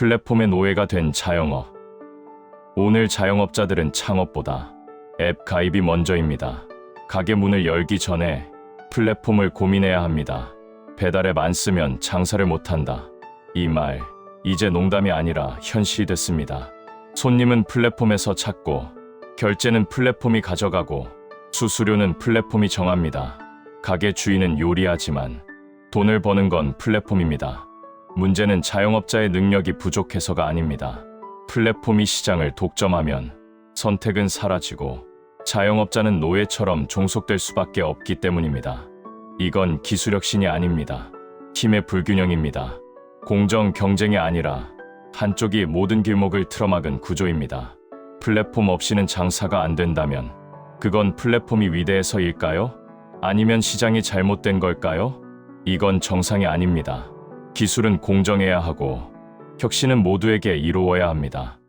플랫폼의 노예가 된 자영업. 오늘 자영업자들은 창업보다 앱 가입이 먼저입니다. 가게 문을 열기 전에 플랫폼을 고민해야 합니다. 배달앱 안 쓰면 장사를 못한다. 이 말, 이제 농담이 아니라 현실이 됐습니다. 손님은 플랫폼에서 찾고, 결제는 플랫폼이 가져가고, 수수료는 플랫폼이 정합니다. 가게 주인은 요리하지만, 돈을 버는 건 플랫폼입니다. 문제는 자영업자의 능력이 부족해서가 아닙니다. 플랫폼이 시장을 독점하면 선택은 사라지고 자영업자는 노예처럼 종속될 수밖에 없기 때문입니다. 이건 기술혁신이 아닙니다. 힘의 불균형입니다. 공정 경쟁이 아니라 한쪽이 모든 길목을 틀어막은 구조입니다. 플랫폼 없이는 장사가 안 된다면 그건 플랫폼이 위대해서일까요? 아니면 시장이 잘못된 걸까요? 이건 정상이 아닙니다. 기술은 공정해야 하고 혁신은 모두에게 이루어야 합니다.